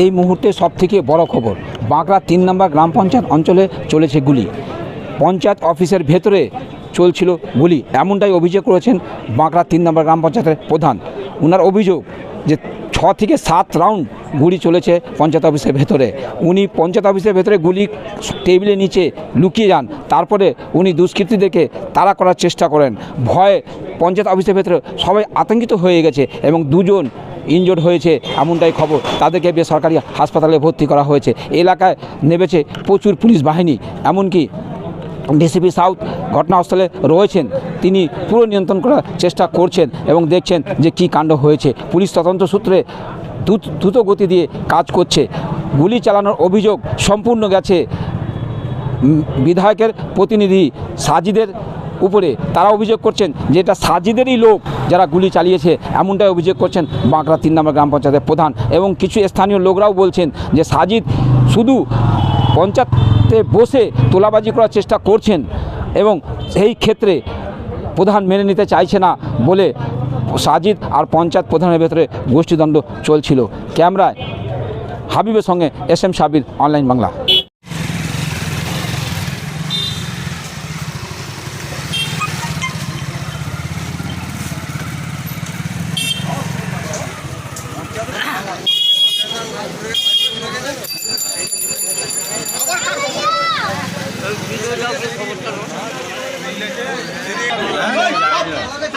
এই মুহূর্তে সবথেকে বড় খবর। বাঁকড়া তিন নম্বর গ্রাম পঞ্চায়েত অঞ্চলে চলেছে গুলি। পঞ্চায়েত অফিসের ভেতরে চলছিল গুলি। এমনটাই অভিযোগ করেছেন বাঁকড়া তিন নম্বর গ্রাম পঞ্চায়েতের প্রধান। ওনার অভিযোগ যে ছ থেকে সাত রাউন্ড গুলি চলেছে পঞ্চায়েত অফিসের ভেতরে। উনি পঞ্চায়েত অফিসের ভেতরে গুলি টেবিলের নিচে লুকিয়ে যান। তারপরে উনি দুষ্কৃতি দুষ্কৃতীদেরকে তাড়া করার চেষ্টা করেন। ভয়ে পঞ্চায়েত অফিসের ভেতরে সবাই আতঙ্কিত হয়ে গেছে এবং দুজন ইনজোর্ড হয়েছে এমনটাই খবর। তাদেরকে বেসরকারি হাসপাতালে ভর্তি করা হয়েছে। এলাকায় নেমেছে প্রচুর পুলিশ বাহিনী, এমনকি ডিসিপি সাউথ ঘটনাস্থলে রয়েছেন। তিনি পুরো নিয়ন্ত্রণ করার চেষ্টা করছেন এবং দেখছেন যে কী কাণ্ড হয়েছে। পুলিশ তদন্ত সূত্রে দ্রুত গতি দিয়ে কাজ করছে। গুলি চালানোর অভিযোগ সম্পূর্ণ গেছে। বিধায়কের প্রতিনিধি সাজিদের উপরে তারা অভিযোগ করছেন যে এটা সাজিদেরই লোক। যারা গুলি চালিয়েছে, এমনটাই অভিযোগ করছেন বাঁকড়া তিন নম্বর গ্রাম পঞ্চায়েতের প্রধান। এবং কিছু স্থানীয় লোকরাও বলছেন যে সাজিদ শুধু পঞ্চায়েতে বসে তোলাবাজি করার চেষ্টা করছেন এবং সেই ক্ষেত্রে প্রধান মেনে নিতে চাইছে না বলে সাজিদ আর পঞ্চায়েত প্রধানের ভেতরে গোষ্ঠীদ্বন্দ্ব চলছিল। ক্যামেরায় হাবিবের সঙ্গে S M Sabir, online Bangla.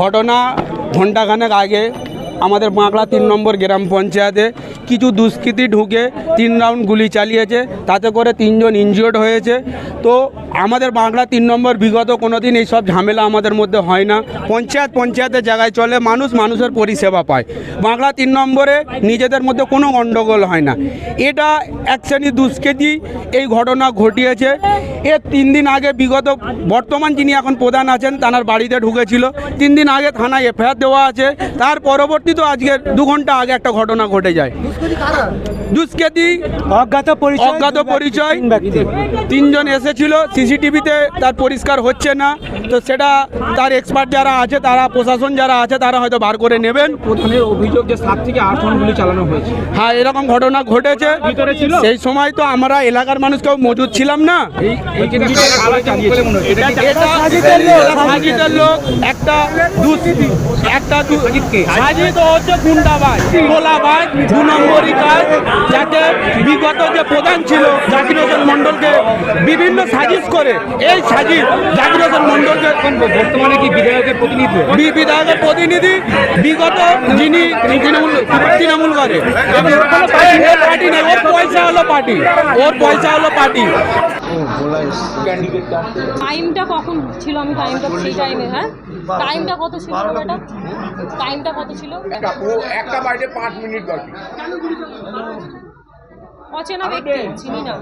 ঘটনা ঘন্টাখানেক আগে আমাদের বাঁকড়া তিন নম্বর গ্রাম পঞ্চায়েতে কিছু দুষ্কৃতী ঢুকে তিন রাউন্ড গুলি চালিয়েছে, তাতে করে তিনজন ইনজিওর্ড হয়েছে। তো আমাদের বাঁকড়া তিন নম্বর বিগত কোনো দিন এইসব ঝামেলা আমাদের মধ্যে হয় না। পঞ্চায়েত পঞ্চায়েতের জায়গায় চলে মানুষ মানুষের পরিষেবা পায়। বাঁকড়া তিন নম্বরে নিজেদের মধ্যে কোনো গণ্ডগোল হয় না। এটা এক শ্রেণির দুষ্কৃতী এই ঘটনা ঘটিয়েছে। এর তিন দিন আগে বিগত বর্তমান যিনি এখন প্রধান আছেন তার বাড়িতে ঢুকেছিল। তিন দিন আগে থানায় এফআইআর দেওয়া আছে। তার পরবর্তীতে আজকে দু ঘণ্টা আগে একটা ঘটনা ঘটে যায়। দুষ্কৃতী অজ্ঞাত পরিচয় অজ্ঞাত পরিচয়। তিনজন এসেছিল সিসিটিভিতে তার পরিষ্কার হচ্ছে না। তো সেটা তার এক্সপার্ট যারা আছে তারা প্রশাসন যারা আছে তারা হয়তো বার করে নেবেন। প্রধানের অভিযোগ যে সাত থেকে আট গুলি চালানো হয়েছে। হ্যাঁ এরকম ঘটনা ঘটেছে। সেই সময় তো আমরা এলাকার মানুষ কেউ মজুদ ছিলাম না। একটা দুষ্কৃতী একটা হচ্ছে গুন্ডাবাজ দু নম্বরই কাজ যাতে বিগত যে প্রধান ছিল জাকির মন্ডলকে বিভিন্ন সাজিশ করে। এই জাকির হোসেন মন্ডলকে বর্তমানে কি বিধায়কের প্রতিনিধি? বিধায়কের প্রতিনিধি বিগত যিনি তৃণমূল তৃণমূল করে। পার্টি নেই ওর পয়সা হলো পার্টি ওর পয়সা হলো পার্টি। টাইমটা কখন ছিল আমি টাইমটা সেই টাইমে হ্যাঁ? টাইমটা কত ছিল ম্যাডাম টাইমটা কত ছিল? একটা বাইরে পাঁচ মিনিট অচেনা ব্যক্তি চিনি না।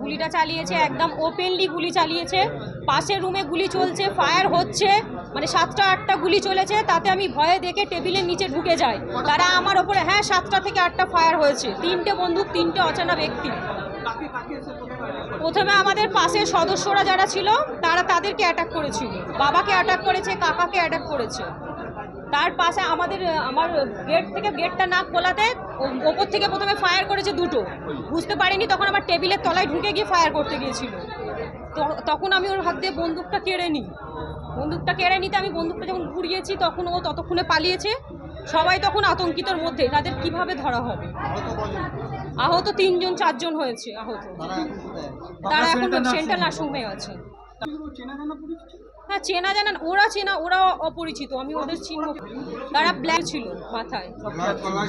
গুলিটা চালিয়েছে, একদম ওপেনলি গুলি চালিয়েছে। পাশের রুমে গুলি চলছে ফায়ার হচ্ছে মানে সাতটা, আটটা গুলি চলেছে, তাতে আমি ভয়ে দেখে টেবিলের নিচে ঢুকে যাই। তারা আমার ওপরে হ্যাঁ সাতটা থেকে আটটা ফায়ার হয়েছে। তিনটে বন্দুক, তিনটে অচেনা ব্যক্তি। প্রথমে আমাদের পাশের সদস্যরা যারা ছিল, তারা তাদেরকে অ্যাটাক করেছিল। বাবাকে অ্যাটাক করেছে, কাকাকে অ্যাটাক করেছে। তার পাশে আমাদের, আমার গেট থেকে গেটটা না খোলাতে ওপর থেকে প্রথমে ফায়ার করেছে দুটো। বুঝতে পারিনি তখন আমার টেবিলের তলায় ঢুকে গিয়ে ফায়ার করতে গিয়েছিল। তো তখন আমি ওর হাত দিয়ে বন্দুকটা কেড়ে নিই। বন্দুকটা কেড়ে নিতে আমি বন্দুকটা যখন ঘুরিয়েছি তখন ও ততক্ষণে পালিয়েছে। সবাই তখন আতঙ্কিতর মধ্যে তাদের কীভাবে ধরা হবে? আহত তিনজন চারজন হয়েছে আহত। তারা এখন সেন্টার সেন্ট্রাল নার্সিংহোমে আছে। হ্যাঁ চেনা জানা ওরা চেনা ওরা অপরিচিত আমি ওদের চিহ্ন তারা ব্ল্যাক ছিল মাথায়।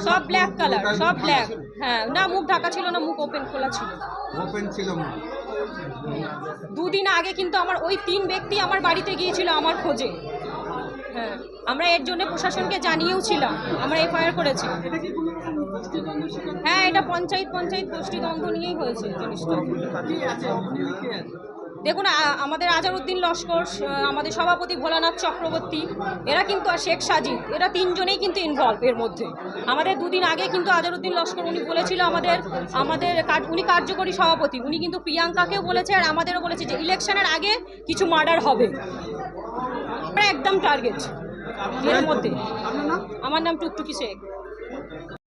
সব ব্ল্যাক কালার সব ব্ল্যাক হ্যাঁ না মুখ ঢাকা ছিল না মুখ ওপেন খোলা ছিল। ওপেন ছিল দুদিন আগে কিন্তু আমার ওই তিন ব্যক্তি আমার বাড়িতে গিয়েছিল আমার খোঁজে। হ্যাঁ আমরা এর জন্য প্রশাসনকে জানিয়েও ছিলাম আমরা এফআইআর করেছি। হ্যাঁ এটা পঞ্চায়েত পঞ্চায়েত গোষ্ঠী দ্বন্দ্ব নিয়েই হয়েছে জিনিসটা। দেখুন আমাদের আজহারউদ্দিন লস্কর আমাদের সভাপতি ভোলানাথ চক্রবর্তী এরা কিন্তু আর শেখ সাজিদ এরা তিনজনেই কিন্তু ইনভলভ এর মধ্যে। আমাদের দুদিন আগে কিন্তু আজহারউদ্দিন লস্কর উনি বলেছিল আমাদের আমাদের উনি কার্যকরী সভাপতি উনি কিন্তু প্রিয়াঙ্কাকেও বলেছে আর আমাদেরও বলেছে যে ইলেকশনের আগে কিছু মার্ডার হবে। একদম টার্গেট এর মধ্যে। আমার নাম টুকটুকি শেখ।